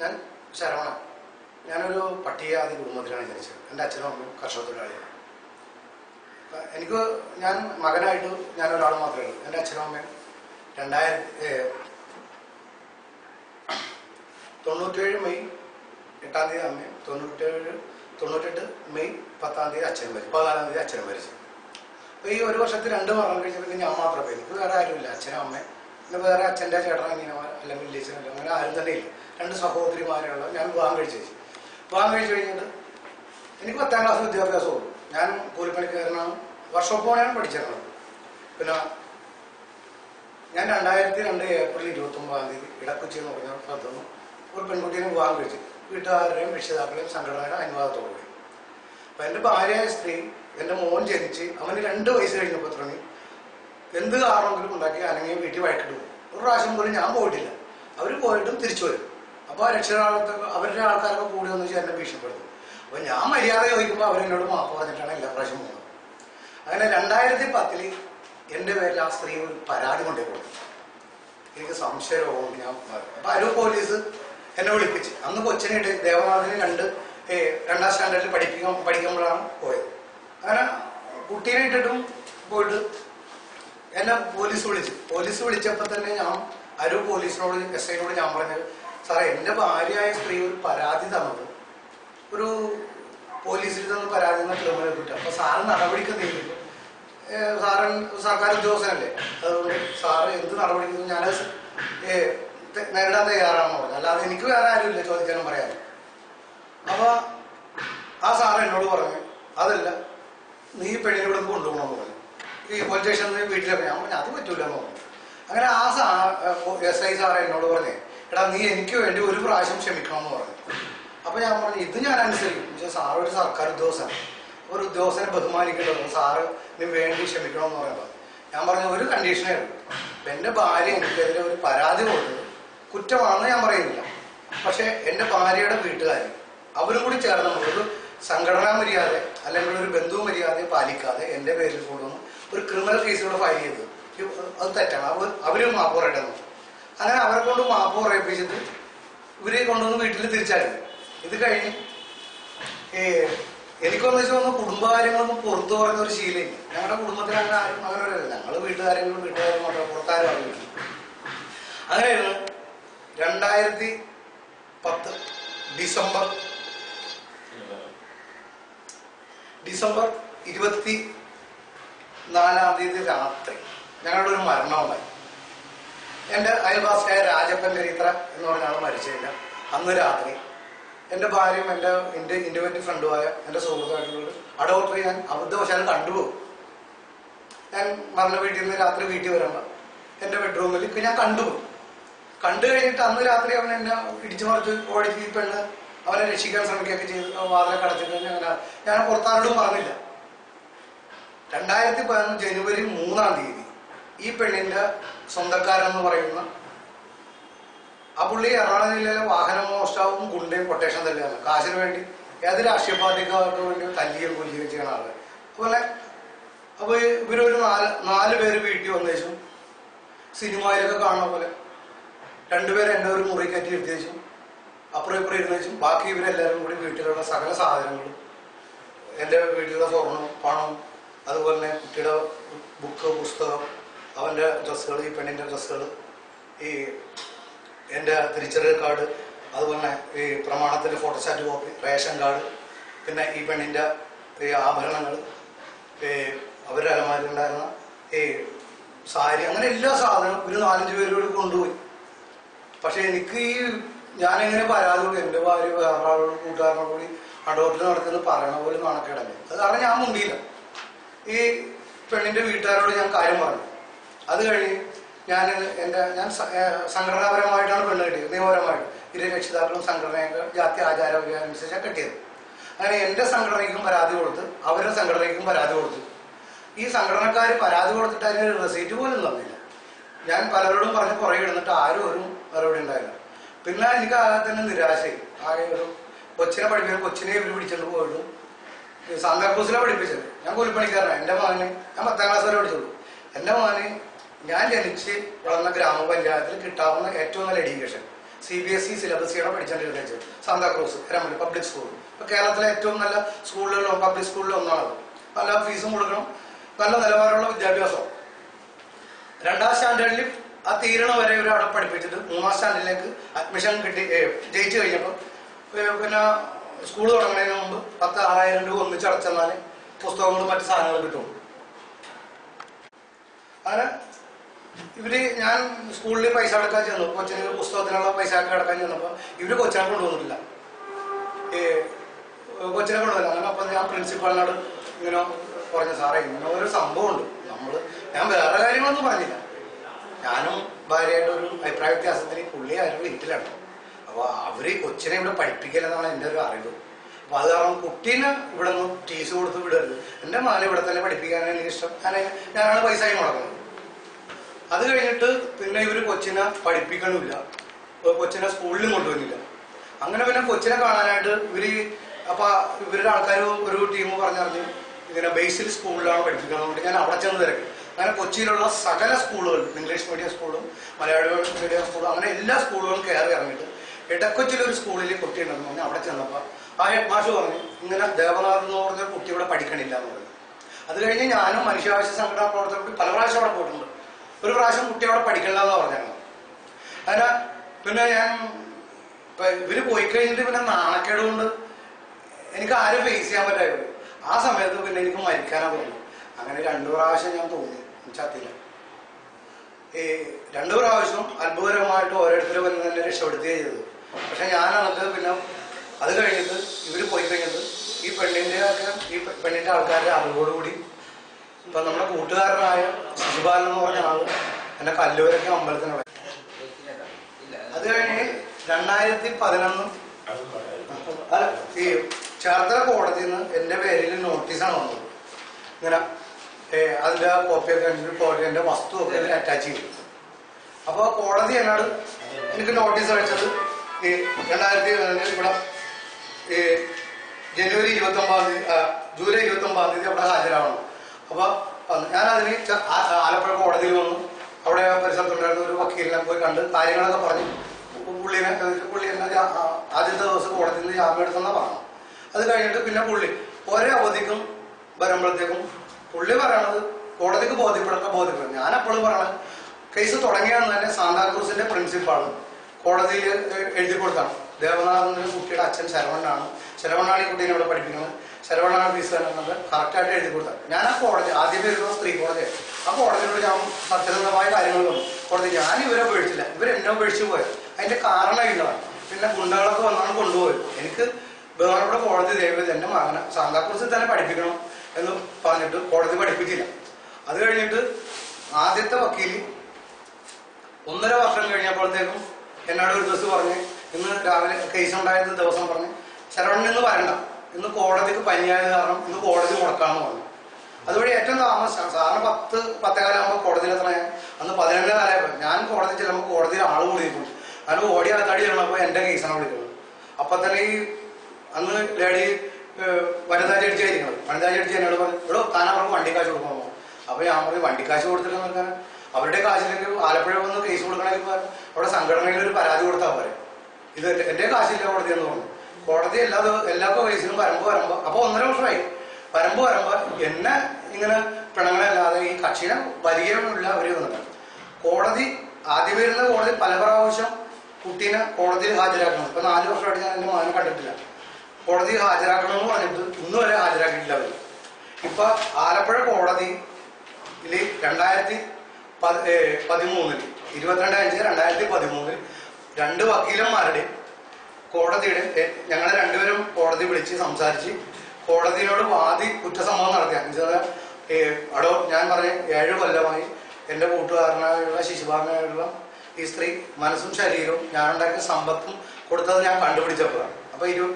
ഞാൻ ശരവണൻ ഞാനൊരു പട്ടികജാതി കുടുംബത്തിലാണ് ജനിച്ചത്. എന്റെ അച്ഛനും അമ്മയും കർഷക തൊഴിലാളിയാണ് എനിക്ക് ഞാൻ മകനായിട്ട് ഞാൻ ഒരാൾ മാത്രമേ ഉള്ളൂ. എന്റെ അച്ഛനും അമ്മയും രണ്ടായിരത്തി തൊണ്ണൂറ്റേഴ് മെയ് എട്ടാം തീയതി അമ്മയും തൊണ്ണൂറ്റേഴ് തൊണ്ണൂറ്റെട്ട് മെയ് പത്താം തീയതി അച്ഛനും മരിച്ചു. പതിനാലാം തീയതി അച്ഛനും മരിച്ചു. അപ്പോൾ ഈ ഒരു വർഷത്തിൽ രണ്ട് മരണം കഴിച്ചപ്പോൾ ഞാൻ മാത്രമേ എനിക്ക് വേറെ ആരുമില്ല. അച്ഛനും അമ്മയും പിന്നെ വേറെ അച്ഛന്റെ ചേട്ടൻ അങ്ങനെ അല്ലെങ്കിൽ വില്ലേജനല്ല അങ്ങനെ ആരും തന്നെ ഇല്ല. രണ്ട് സഹോദരിമാരാണ്. ഞാൻ വിവാഹം കഴിച്ചു വിവാഹം കഴിച്ചു കഴിഞ്ഞിട്ട് എനിക്ക് പത്താം ക്ലാസ് വിദ്യാഭ്യാസമുള്ളൂ. ഞാൻ കൂലിപ്പണിക്കാരനാണ്. വർക്ക്ഷോപ്പ് പഠിച്ചിരുന്നത്. പിന്നെ ഞാൻ രണ്ടായിരത്തി രണ്ട് ഏപ്രിൽ ഇരുപത്തി ഒമ്പതാം തീയതി ഇടക്കുച്ചി എന്ന് പറഞ്ഞ സ്ഥലത്ത് നിന്ന് ഒരു പെൺകുട്ടിയെ വിവാഹം കഴിച്ചു വീട്ടുകാരുടെയും രക്ഷിതാക്കളെയും സംഘടനയുടെ അനുവാദത്തോടു കൂടി അപ്പൊ എന്റെ ഭാര്യയായ സ്ത്രീ എന്റെ മോൻ ജനിച്ച് അവന് രണ്ട് വയസ്സ് കഴിഞ്ഞപ്പോൾ തുടങ്ങി എന്ത് കാരണമെങ്കിലും ഉണ്ടാക്കി അനങ്ങിയ വീട്ടിൽ വഴക്കിട്ട് പോകും. ഒരു പ്രാവശ്യം പോലും ഞാൻ പോയിട്ടില്ല. അവർ പോയിട്ടും തിരിച്ചു വരും. അപ്പോൾ ആ അവരുടെ ആൾക്കാരൊക്കെ കൂടി വന്ന് വെച്ചാൽ എന്നെ ഭീഷണിപ്പെടുത്തും. അപ്പോൾ ഞാൻ മര്യാദ ചോദിക്കുമ്പോൾ അവരെന്നോട് മാപ്പ് പറഞ്ഞിട്ടാണ് എല്ലാ പ്രാവശ്യം പോകുന്നത്. അങ്ങനെ രണ്ടായിരത്തി പത്തിൽ എന്റെ പേരിൽ ആ സ്ത്രീ ഒരു പരാതി കൊണ്ടേ കൊടുത്തു. എനിക്ക് സംശയവും ഞാൻ അപ്പൊ അരൂർ പോലീസ് എന്നെ വിളിപ്പിച്ച്. അന്ന് കൊച്ചിനായിട്ട് ദേവനാഥിന് രണ്ട് രണ്ടാം സ്റ്റാൻഡേർഡിൽ പഠിപ്പിക്കാൻ പഠിക്കുമ്പോഴാണ് പോയത്. അങ്ങനെ കുട്ടീനെ ഇട്ടിട്ടും പോയിട്ട് എന്നെ പോലീസ് വിളിച്ചു. പോലീസ് വിളിച്ചപ്പോൾ തന്നെ ഞാൻ അരൂർ പോലീസിനോട് എസ് ഐനോട് ഞാൻ പറഞ്ഞത് സാറേ എന്റെ ഭാര്യയായ സ്ത്രീ ഒരു പരാതി തന്നത്. ഒരു പോലീസിൽ നിന്ന് പരാതി തന്ന ക്രിമിനൽ കുറ്റം. അപ്പൊ സാറ് നടപടിക്ക് നീങ്ങും സാറൻ സർക്കാർ ഉദ്യോഗസ്ഥനല്ലേ? അതുകൊണ്ട് സാറ് എന്ത് നടപടിക്കുന്നു ഞാൻ നേരിടാൻ തയ്യാറാണെന്ന് പറഞ്ഞു. അല്ലാതെ എനിക്ക് വേറെ ആരുമില്ല ചോദിക്കാനും പറയാനും. അപ്പൊ ആ സാറ് എന്നോട് പറഞ്ഞു അതല്ല നീ പെണ്ണിനെ ഇവിടെ കൊണ്ടുപോകണമെന്ന് പറഞ്ഞു. ഈ പോലീസ് സ്റ്റേഷനിൽ വീട്ടിലൊക്കെ ഞാൻ പറഞ്ഞു അത് പറ്റൂലെന്ന് പറഞ്ഞു. അങ്ങനെ ആ സാ എസ് ഐ സാറ് എന്നോട് പറഞ്ഞേ എടാ നീ എനിക്ക് വേണ്ടി ഒരു പ്രാവശ്യം ക്ഷമിക്കണമെന്ന് പറഞ്ഞു. അപ്പൊ ഞാൻ പറഞ്ഞു ഇത് ഞാൻ അനുസരിക്കും. സാറ് ഒരു സർക്കാർ ഉദ്യോഗസ്ഥനാണ്. ഒരു ഉദ്യോഗസ്ഥനെ ബഹുമാനിക്കേണ്ടത് സാറ് നീ വേണ്ടി ക്ഷമിക്കണമെന്ന് പറയുമ്പോൾ ഞാൻ പറഞ്ഞ ഒരു കണ്ടീഷനേ ഉള്ളൂ എന്റെ ഭാര്യ എനിക്കെതിരെ ഒരു പരാതി കൊടുത്തത് കുറ്റമാണെന്ന് ഞാൻ പറയുന്നില്ല. പക്ഷെ എന്റെ ഭാര്യയുടെ വീട്ടുകാർ അവരും കൂടി ചേർന്ന് ഒരു സംഘടനാ മര്യാദ അല്ലെങ്കിൽ ഒരു ബന്ധു മര്യാദ പാലിക്കാതെ എന്റെ പേരിൽ കൊണ്ടുവന്ന് ഒരു ക്രിമിനൽ കേസിലൂടെ ഫയൽ ചെയ്തു. അത് തെറ്റാണ്. അവർ അവരും മാപ്പ് പറയട്ടെ. അങ്ങനെ അവരെ കൊണ്ട് മാപ്പ് പറയിപ്പിച്ചിട്ട് ഇവരെ കൊണ്ടുവന്ന് വീട്ടിൽ തിരിച്ചായിരുന്നു. ഇത് കഴിഞ്ഞ് എനിക്കൊന്ന് വെച്ചാൽ ഒന്ന് കുടുംബകാര്യങ്ങളൊന്നും പുറത്തു പറയുന്ന ഒരു ശീലമില്ല ഞങ്ങളുടെ കുടുംബത്തിൽ അങ്ങനെ ആരും അങ്ങനെ ഞങ്ങൾ വീട്ടുകാരെങ്കിലും വീട്ടുകാരും മാത്രം പുറത്താരും അറിയില്ല അങ്ങനെയാണ് രണ്ടായിരത്തി പത്ത് ഡിസംബർ ഡിസംബർ ഇരുപത്തി നാലാം തീയതി രാത്രി ഞങ്ങളുടെ ഒരു മരണം ഉണ്ടായി എന്റെ അയൽവാസിയായ രാജപ്പൻ ചരിത്ര എന്ന് പറഞ്ഞ ആൾ മരിച്ചില്ല അന്ന് രാത്രി എന്റെ ഭാര്യയും എന്റെ എന്റെ ഇൻഡിപെൻഡന്റ് ഫ്രണ്ടുമായ എന്റെ സുഹൃത്തുക്കളോട് അടോട്ടറി ഞാൻ അബദ്ധവശാലും കണ്ടുപോകും. ഞാൻ മരണ വീട്ടിൽ നിന്ന് രാത്രി വീട്ടിൽ വരുമ്പോൾ എന്റെ ബെഡ്റൂമിൽ ഞാൻ കണ്ടുപോകും. കണ്ടു കഴിഞ്ഞിട്ട് അന്ന് രാത്രി അവൻ എന്നെ ഇടിച്ചു മറിച്ച് ഈ പെണ്ണ് അവനെ രക്ഷിക്കാൻ ശ്രമിക്കുകയൊക്കെ ചെയ്ത് വാതിലെ കടച്ചിട്ട് അങ്ങനെ ഞാൻ പുറത്താരോടും പറഞ്ഞില്ല. രണ്ടായിരത്തി പതിനൊന്ന് ജനുവരി മൂന്നാം തീയതി ഈ പെണ്ണിന്റെ സ്വന്തക്കാരെന്ന് പറയുന്ന ആ പുള്ളി എറണാകുളം ജില്ലയിലെ വാഹന മോഷ്ടാവും ഗുണ്ടയും കൊട്ടേഷൻ തന്നെയാണ് കാശിന് വേണ്ടി ഏത് രാഷ്ട്രീയ പാർട്ടിക്കാർക്ക് വേണ്ടി തല്ലിയും കൊല്ലുകയും ചെയ്യണ ആൾ. അതുപോലെ അപ്പൊ ഇവരൊരു നാല് നാല് പേര് വീട്ടിൽ വന്നേച്ചും സിനിമയിലൊക്കെ കാണുന്ന പോലെ രണ്ടുപേരെ എന്നെ ഒരു മുറി കയറ്റി ഇരുത്തിയേച്ചും അപ്പുറം ഇപ്പുറം ഇരുന്നേച്ചും. ബാക്കി ഇവരെല്ലാവരും കൂടി വീട്ടിലുള്ള സകല സാധനങ്ങളും എന്റെ വീട്ടിലുള്ള സ്വർണം പണം അതുപോലെ തന്നെ കുട്ടിയുടെ ബുക്ക് പുസ്തകം അവന്റെ ഡ്രസ്സുകൾ ഈ പെണ്ണിന്റെ ഡ്രസ്സുകൾ ഈ എന്റെ തിരിച്ചറിയൽ കാർഡ് അതുപോലെ ഈ പ്രമാണത്തിന്റെ ഫോട്ടോസ്റ്റാറ്റ് കോപ്പി റേഷൻ കാർഡ് പിന്നെ ഈ പെണ്ണിന്റെ ഈ ആഭരണങ്ങൾ ഈ അവരുടെ അലമാരിലുണ്ടായിരുന്ന ഈ സാരി അങ്ങനെ എല്ലാ സാധനവും ഒരു നാലഞ്ച് പേരോട് കൊണ്ടുപോയി. പക്ഷേ എനിക്ക് ഈ ഞാനെങ്ങനെ പരാതി കൊടുക്കും എന്റെ ഭാര്യ വേറെ ആളോട് കൂട്ടുകാരനോട് കൂടി അടോട്ടിൽ നടത്തിയത് പറയണ പോലെ നാണക്കേടല്ലേ. അത് കാരണം ഞാൻ മുണ്ടിയില്ല. ഈ പെണ്ണിന്റെ വീട്ടുകാരോട് ഞാൻ കാര്യം പറഞ്ഞു. അത് കഴിഞ്ഞ് ഞാൻ എന്റെ ഞാൻ സംഘടനാപരമായിട്ടാണ് പെണ്ണ് കെട്ടിയത് നിയമപരമായിട്ട്. ഇരു രക്ഷിതാക്കളും സംഘടനയൊക്കെ ജാതി ആചാരം അനുസരിച്ചാണ് കെട്ടിയത്. അങ്ങനെ എന്റെ സംഘടനയ്ക്കും പരാതി കൊടുത്ത് അവരുടെ സംഘടനയ്ക്കും പരാതി കൊടുത്തു. ഈ സംഘടനക്കാർ പരാതി കൊടുത്തിട്ട് അതിന് റെസീറ്റ് പോലും തന്നില്ല. ഞാൻ പലരോടും പറഞ്ഞ് കുറേ ഇടുന്നിട്ട് ആരും ഒരു മറുപടി ഉണ്ടായില്ല. പിന്നെ എനിക്ക് ആകെ തന്നെ നിരാശയായി. ആകെ ഒരു കൊച്ചിനെ പഠിപ്പിക്കാൻ കൊച്ചിനെ ഇവർ പിടിച്ചിട്ട് പോയിട്ടും സാന്താക്രൂസിനെ പഠിപ്പിച്ചത്. ഞാൻ കൂലിപ്പണിക്കാരനാണ് എന്റെ മകന് ഞാൻ പത്താം ക്ലാസ് വരെ പഠിച്ചുള്ളൂ എന്റെ മകന് ഞാൻ ജനിച്ച് വളർന്ന ഗ്രാമപഞ്ചായത്തിൽ കിട്ടാവുന്ന ഏറ്റവും നല്ല education C B S E സിലബസിയാണ് പഠിച്ചുകൊണ്ടിരുന്നത് Santa Cruz Eramalli public school ഇപ്പൊ കേരളത്തിലെ ഏറ്റവും നല്ല സ്കൂളുകളിലും പബ്ലിക് സ്കൂളിലും ഒന്നാണത് നല്ല ഫീസും കൊടുക്കണം. നല്ല നിലവാരമുള്ള വിദ്യാഭ്യാസം. രണ്ടാം സ്റ്റാൻഡേർഡിൽ ആ തീരണ വരെ ഒരു അവിടെ പഠിപ്പിച്ചിട്ട് മൂന്നാം സ്റ്റാൻഡേർഡിലേക്ക് അഡ്മിഷൻ കിട്ടി ജയിച്ചു കഴിഞ്ഞപ്പോൾ പിന്നെ സ്കൂൾ തുടങ്ങുന്നതിന് മുമ്പ് പത്ത് ആറായിരം രൂപ ഒന്നിച്ച് അടച്ചെന്നാൽ പുസ്തകങ്ങളും മറ്റു സാധനങ്ങളും കിട്ടും. അങ്ങനെ ഇവർ ഞാൻ സ്കൂളിൽ പൈസ അടക്കാൻ ചെന്നു. കൊച്ചിന് പുസ്തകത്തിനുള്ള പൈസ ഒക്കെ അടക്കാൻ ചെന്നപ്പോൾ ഇവർ കൊച്ചിനെ കൊണ്ടുവന്നിട്ടില്ല. കൊച്ചിനെ കൊണ്ടുവന്നില്ല. അങ്ങനെ അപ്പം ഞാൻ പ്രിൻസിപ്പാളിനോട് ഇങ്ങനെ പറഞ്ഞു സാറേ ഇങ്ങനെ ഒരു സംഭവമുണ്ട് നമ്മൾ ഞാൻ വേറെ കാര്യങ്ങളൊന്നും പറഞ്ഞില്ല. ഞാനും ഭാര്യയായിട്ട് ഒരു അഭിപ്രായ വ്യത്യാസത്തിന് പുള്ളി ആരും വീട്ടിലാണ്. അപ്പോൾ അവർ കൊച്ചിനെ ഇവിടെ പഠിപ്പിക്കില്ലെന്നാണ് എന്റെ ഒരു അറിവ്. അപ്പൊ അത് കാരണം കുട്ടീനെ ഇവിടെ നിന്ന് ടീസ് കൊടുത്ത് വിടരുത്. എന്റെ മകനെ ഇവിടെ തന്നെ പഠിപ്പിക്കാനാണ് എനിക്ക് ഇഷ്ടം. ഞാൻ ഞാനാണ് പൈസ ആയി മുടക്കുന്നത്. അത് കഴിഞ്ഞിട്ട് പിന്നെ ഇവർ കൊച്ചിനെ പഠിപ്പിക്കണില്ല കൊച്ചിനെ സ്കൂളിലും കൊണ്ടുവന്നില്ല അങ്ങനെ പിന്നെ കൊച്ചിനെ കാണാനായിട്ട് ഇവർ അപ്പൊ ഇവരുടെ ആൾക്കാർ ഒരു ടീം പറഞ്ഞറിഞ്ഞു ഇങ്ങനെ ബേസിൽ സ്കൂളിലാണ് പഠിപ്പിക്കുന്നത് ഞാൻ അവിടെ ചെന്ന് തിരക്കും. അങ്ങനെ കൊച്ചിയിലുള്ള സകല സ്കൂളുകൾ ഇംഗ്ലീഷ് മീഡിയം സ്കൂളും മലയാളം മീഡിയം സ്കൂളും അങ്ങനെ എല്ലാ സ്കൂളുകളും കയറി ഇറങ്ങിയിട്ട് ഇടക്കൊച്ചിലൊരു സ്കൂളിൽ കുട്ടി ഉണ്ടെന്ന് പറഞ്ഞു അവിടെ ചെന്നപ്പോൾ ആ ഹെഡ് മാഷ് പറഞ്ഞു ഇങ്ങനെ ദേവനാഥ് എന്ന് പറഞ്ഞ കുട്ടി ഇവിടെ പഠിക്കണില്ല എന്ന് പറഞ്ഞു. അത് കഴിഞ്ഞ് ഞാനും മനുഷ്യാവശ്യ സംഘടനാ പ്രവർത്തകർക്ക് പല പ്രാവശ്യം അവിടെ പോയിട്ടുണ്ട്. ഒരു പ്രാവശ്യം കുട്ടി അവിടെ പഠിക്കണ്ടെന്ന് എന്ന് പറഞ്ഞാണ് അതിന് പിന്നെ ഞാൻ ഇവർ പോയി കഴിഞ്ഞിട്ട് പിന്നെ നാണക്കേട് കൊണ്ട് എനിക്ക് ആരും ഫേസ് ചെയ്യാൻ പറ്റായിരുന്നു. ആ സമയത്ത് പിന്നെ എനിക്ക് മരിക്കാനാ തോന്നി. അങ്ങനെ രണ്ടു പ്രാവശ്യം ഞാൻ തോന്നി. ചത്തില്ല. ഈ രണ്ടു പ്രാവശ്യം അത്ഭുതകരമായിട്ട് ഓരോരുത്തരും വന്ന് തന്നെ രക്ഷപ്പെടുത്തുകയും ചെയ്തത്. പക്ഷെ ഞാൻ പിന്നെ അത് കഴിഞ്ഞിട്ട് ഇവർ പോയി കഴിഞ്ഞിട്ട് ഈ പെണ്ണിന്റെ ഒക്കെ ഈ പെണ്ണിന്റെ ആൾക്കാരുടെ അറിവോടുകൂടി ഇപ്പൊ നമ്മുടെ കൂട്ടുകാരനായ ശിശുപാലൻ എന്ന് പറഞ്ഞ ആൾ എന്നെ കല്ലൂരൊക്കെ അമ്പലത്തിനുള്ള അത് കഴിഞ്ഞ് രണ്ടായിരത്തി പതിനൊന്ന് ഈ ചേർത്തല കോടതിയിൽ നിന്ന് എന്റെ പേരിൽ നോട്ടീസാണ് വന്നത്. ഇങ്ങനെ അതിന്റെ കോപ്പിയൊക്കെ എനിക്ക് കോടതി എന്റെ വസ്തുവൊക്കെ ഇതിൽ അറ്റാച്ച് ചെയ്തു. അപ്പൊ കോടതി എന്നോട് എനിക്ക് നോട്ടീസ് അയച്ചത് ഈ രണ്ടായിരത്തി ഇവിടെ ഈ ജനുവരി ഇരുപത്തി ഒമ്പതാം തീയതി ജൂലൈ ഇരുപത്തി ഒമ്പതാം തീയതി അവിടെ ഹാജരാവണം. അപ്പൊ ഞാനതിന് ആലപ്പുഴ കോടതിയിൽ വന്നു. അവിടെ പരിസരത്തുണ്ടായിരുന്ന ഒരു വക്കീലിനെ പോയി കണ്ട് കാര്യങ്ങളൊക്കെ പറഞ്ഞു. പുള്ളിനെ പുള്ളി എന്നെ ആദ്യത്തെ ദിവസം കോടതിയിൽ നിന്ന് ജാമ്യം എടുത്തെന്നാ പറഞ്ഞു അത് കഴിഞ്ഞിട്ട് പിന്നെ പുള്ളി ഒരേ അവധിക്കും വരുമ്പോഴത്തേക്കും പുള്ളി പറയണത് കോടതിക്ക് ബോധ്യപ്പെടൊക്കെ ബോധ്യപ്പെടും ഞാൻ അപ്പോഴും പറയണത് കേസ് തുടങ്ങിയാന്ന് തന്നെ സാന്താക്രൂസിന്റെ പ്രിൻസിപ്പാണ് കോടതിയിൽ എഴുതി കൊടുത്താണ്. ദേവനാഥന്റെ കുട്ടിയുടെ അച്ഛൻ ശരവണ്ണാണ് ശരവണ്ണാണ് ഈ കുട്ടീനെ ഇവിടെ പഠിപ്പിക്കുന്നത്. ശരവണ്ണാണ് ഫീസ് എന്നത് കറക്റ്റായിട്ട് എഴുതി കൊടുത്താൽ ഞാൻ ആ കോടതി ആദ്യം വരുന്ന സ്ത്രീ കോളേജ് ആ കോടതിയോട് ഞാൻ സത്യസന്ധമായ കാര്യങ്ങൾ പറഞ്ഞു. കോടതി ഞാൻ ഇവരെ ഉപേക്ഷിച്ചില്ല ഇവരെന്നെ പേടിച്ചു പോയത് അതിന്റെ കാരണം ഇതാണ്. പിന്നെ ഗുണ്ടകളൊക്കെ വന്നാണ് കൊണ്ടുപോയത്. എനിക്ക് ബഹുമാനപ്പെട്ട കോടതി ദൈവം എന്റെ മകനെ സാന്താക്രൂസിൽ തന്നെ പഠിപ്പിക്കണം എന്ന് പറഞ്ഞിട്ട് കോടതി പഠിപ്പിച്ചില്ല. അത് കഴിഞ്ഞിട്ട് ആദ്യത്തെ വക്കീൽ ഒന്നര വർഷം കഴിഞ്ഞപ്പോഴത്തേക്കും എന്നോട് ഒരു ദിവസം പറഞ്ഞ് ഇന്ന് രാവിലെ കേസ് ഉണ്ടായിരുന്ന ദിവസം പറഞ്ഞ് ശരവണൻ ഇന്ന് വരണ്ട. ഇന്ന് കോടതിക്ക് പനിയായ കാരണം ഇന്ന് കോടതി മുടക്കാമെന്ന് പറഞ്ഞു. അതുവഴി ഏറ്റവും താമസം സാറിന് പത്ത് പത്തേകാലാകുമ്പോൾ കോടതിയിൽ എത്ര അന്ന് പതിനൊന്നേ കാലമായപ്പോൾ ഞാൻ കോടതി ചെല്ലുമ്പോൾ കോടതിയിൽ ആൾ കൂടിയിട്ടുണ്ട് അതിന് ഓടി ആൾക്കാടി ചെല്ലുമ്പോൾ എന്റെ കേസാണ് വിളിക്കുന്നത്. അപ്പൊ തന്നെ ഈ അന്ന് ലേഡി വനിതാജി അടിച്ചായിരിക്കണം വനിതാജി അടിച്ച് എന്നോട് പറഞ്ഞു ഇവിടെ താൻ അവർക്ക് വണ്ടി കാശ് കൊടുക്കണമോ അപ്പൊ ഞാൻ പറഞ്ഞു വണ്ടി കാശ് കൊടുത്തിട്ട് നിൽക്കാൻ അവരുടെ കാശിലേക്ക് ആലപ്പുഴ വന്ന് കേസ് കൊടുക്കണമെങ്കിൽ അവിടെ സംഘടനയിൽ ഒരു പരാതി കൊടുത്താൽ പോരെ. ഇത് എന്റെ എന്റെ കാശില്ല കോടതി എന്ന് പറഞ്ഞു കോടതി എല്ലാ എല്ലാ കേസിനും വരമ്പ് വരുമ്പോ അപ്പൊ ഒന്നര വർഷമായി. വരമ്പ് വരുമ്പോ എന്നെ ഇങ്ങനെ പിണങ്ങളല്ലാതെ ഈ കക്ഷിനെ വരികയുമില്ല അവർ വന്നിട്ട് കോടതി ആദ്യം വരുന്ന കോടതി പല പ്രാവശ്യം കുട്ടീനെ കോടതിയിൽ ഹാജരാക്കണം. ഇപ്പൊ നാലു വർഷമായിട്ട് ഞാൻ എന്റെ മകനെ കണ്ടിട്ടില്ല. കോടതി ഹാജരാക്കണം എന്ന് പറഞ്ഞിട്ട് ഇന്ന് വരെ ഹാജരാക്കിയിട്ടില്ല അവർ. ഇപ്പൊ ആലപ്പുഴ കോടതിയിൽ രണ്ടായിരത്തി പതിമൂന്നിൽ ഇരുപത്തിരണ്ട് അഞ്ച് രണ്ടായിരത്തി പതിമൂന്നിൽ രണ്ട് വക്കീലന്മാരുടെ കോടതിയുടെ ഞങ്ങളെ രണ്ടുപേരും കോടതി വിളിച്ച് സംസാരിച്ച് കോടതിയോട് വാദി കുറ്റസമ്മതം നടത്തി. എന്നുവെച്ചാൽ അടോ ഞാൻ പറഞ്ഞ ഏഴ് കൊല്ലമായി എന്റെ കൂട്ടുകാരനായുള്ള ശിശുഭാഗനായുള്ള ഈ സ്ത്രീ മനസ്സും ശരീരവും ഞാനുണ്ടാക്കിയ സമ്പത്തും കൊടുത്തത് ഞാൻ കണ്ടുപിടിച്ചപ്പോഴാണ്. അപ്പൊ ഇരു